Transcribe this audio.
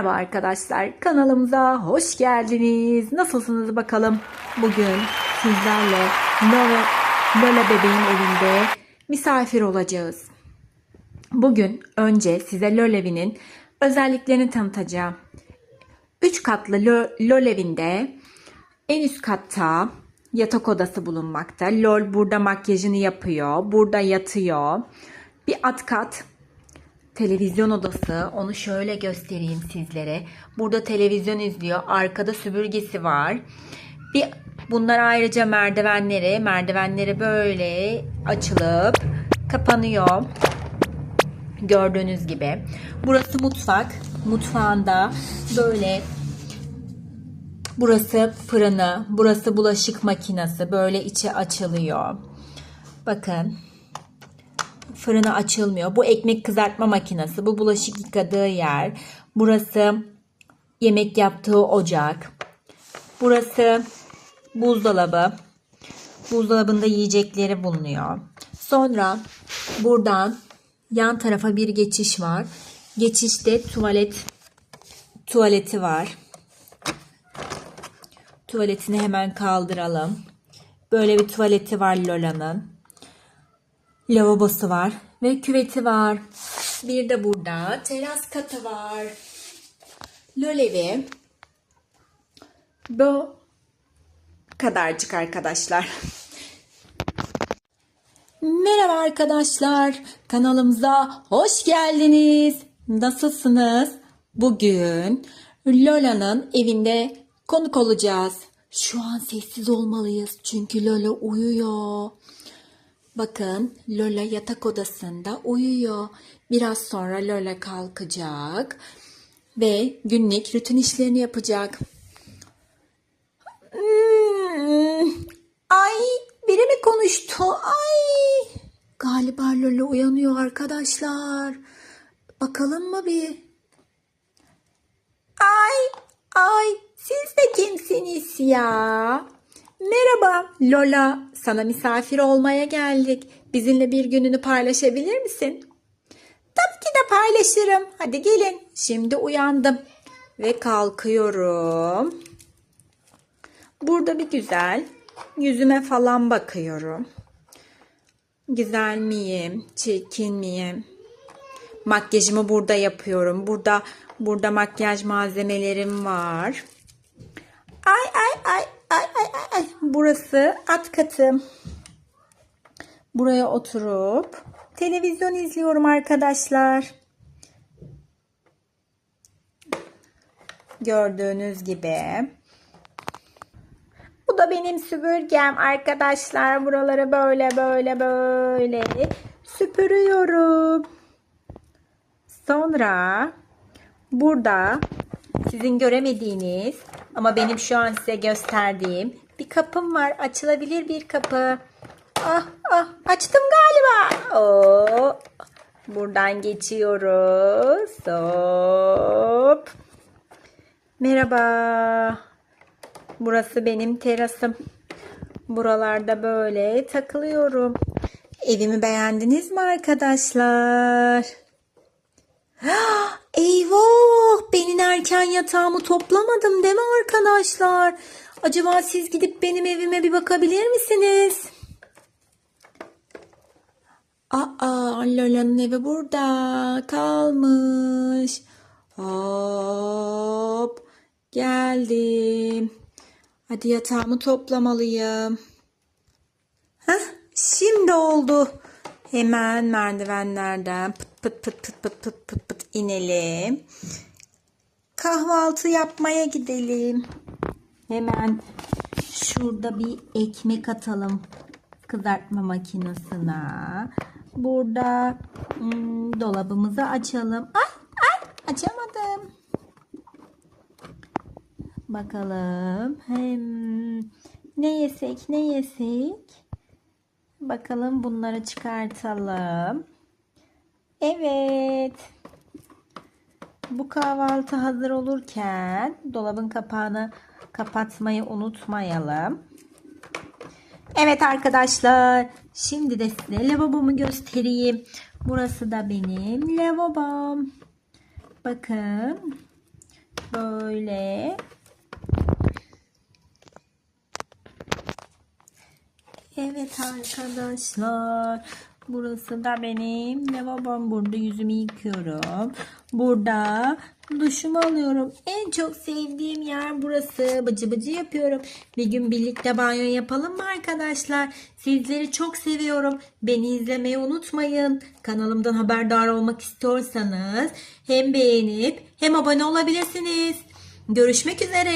Merhaba arkadaşlar, kanalımıza hoş geldiniz. Nasılsınız bakalım? Bugün sizlerle Lola, Lola bebeğin evinde misafir olacağız. Bugün önce size Lolevinin özelliklerini tanıtacağım. 3 katlı Lo- Lolevinde en üst katta yatak odası bulunmakta. Lol burada makyajını yapıyor, burada yatıyor. Bir alt kat televizyon odası. Onu şöyle göstereyim sizlere. Burada televizyon izliyor. Arkada süpürgesi var. Bir bunlar ayrıca merdivenleri, merdivenleri böyle açılıp kapanıyor. Gördüğünüz gibi. Burası mutfak. Mutfağında böyle Burası fırını, burası bulaşık makinesi. Böyle içi açılıyor. Bakın. Fırını açılmıyor. Bu ekmek kızartma makinesi. Bu bulaşık yıkadığı yer. Burası yemek yaptığı ocak. Burası buzdolabı. Buzdolabında yiyecekleri bulunuyor. Sonra buradan yan tarafa bir geçiş var. Geçişte tuvalet tuvaleti var. Tuvaletini hemen kaldıralım. Böyle bir tuvaleti var Lola'nın. Lavabosu var ve küveti var. Bir de burada teras katı var. Lolevi bu kadarcık arkadaşlar. Merhaba arkadaşlar. Kanalımıza hoş geldiniz. Nasılsınız? Bugün Lola'nın evinde konuk olacağız. Şu an sessiz olmalıyız çünkü Lola uyuyor. Bakın Lola yatak odasında uyuyor. Biraz sonra Lola kalkacak ve günlük rutin işlerini yapacak. Ay biri mi konuştu? Ay galiba Lola uyanıyor arkadaşlar. Bakalım mı bir? Ay ay siz de kimsiniz ya? Merhaba Lola sana misafir olmaya geldik. Bizimle bir gününü paylaşabilir misin? Tabii ki de paylaşırım. Hadi gelin. Şimdi uyandım ve kalkıyorum. Burada bir güzel yüzüme falan bakıyorum. Güzel miyim? Çirkin miyim? Makyajımı burada yapıyorum. Burada burada makyaj malzemelerim var. Ay ay ay. Burası at katım. Buraya oturup televizyon izliyorum arkadaşlar. Gördüğünüz gibi. Bu da benim süpürgem arkadaşlar. Buraları böyle böyle böyle süpürüyorum. Sonra burada sizin göremediğiniz ama benim şu an size gösterdiğim bir kapım var. Açılabilir bir kapı. Ah ah açtım galiba. Oo. Buradan geçiyoruz. Hop. Merhaba. Burası benim terasım. Buralarda böyle takılıyorum. Evimi beğendiniz mi arkadaşlar? Eyvah! Benim erken yatağımı toplamadım değil mi arkadaşlar? Acaba siz gidip benim evime bir bakabilir misiniz? Aa, Lola'nın evi burada kalmış. Hop, geldim. Hadi yatağımı toplamalıyım. Heh, şimdi oldu. Hemen merdivenlerden pıt pıt pıt pıt pıt pıt pıt, pıt inelim. Kahvaltı yapmaya gidelim. Hemen şurada bir ekmek atalım kızartma makinesine. Burada hmm, dolabımızı açalım. Ay ay açamadım. Bakalım. Hem ne yesek ne yesek? Bakalım bunları çıkartalım. Evet. Bu kahvaltı hazır olurken dolabın kapağını kapatmayı unutmayalım. Evet arkadaşlar. Şimdi de size lavabomu göstereyim. Burası da benim lavabom. Bakın. Böyle. Evet arkadaşlar. Burası da benim lavabom. Burada yüzümü yıkıyorum. Burada duşumu alıyorum. En çok sevdiğim yer burası. Bıcı bıcı yapıyorum. Bir gün birlikte banyo yapalım mı arkadaşlar? Sizleri çok seviyorum. Beni izlemeyi unutmayın. Kanalımdan haberdar olmak istiyorsanız hem beğenip hem abone olabilirsiniz. Görüşmek üzere.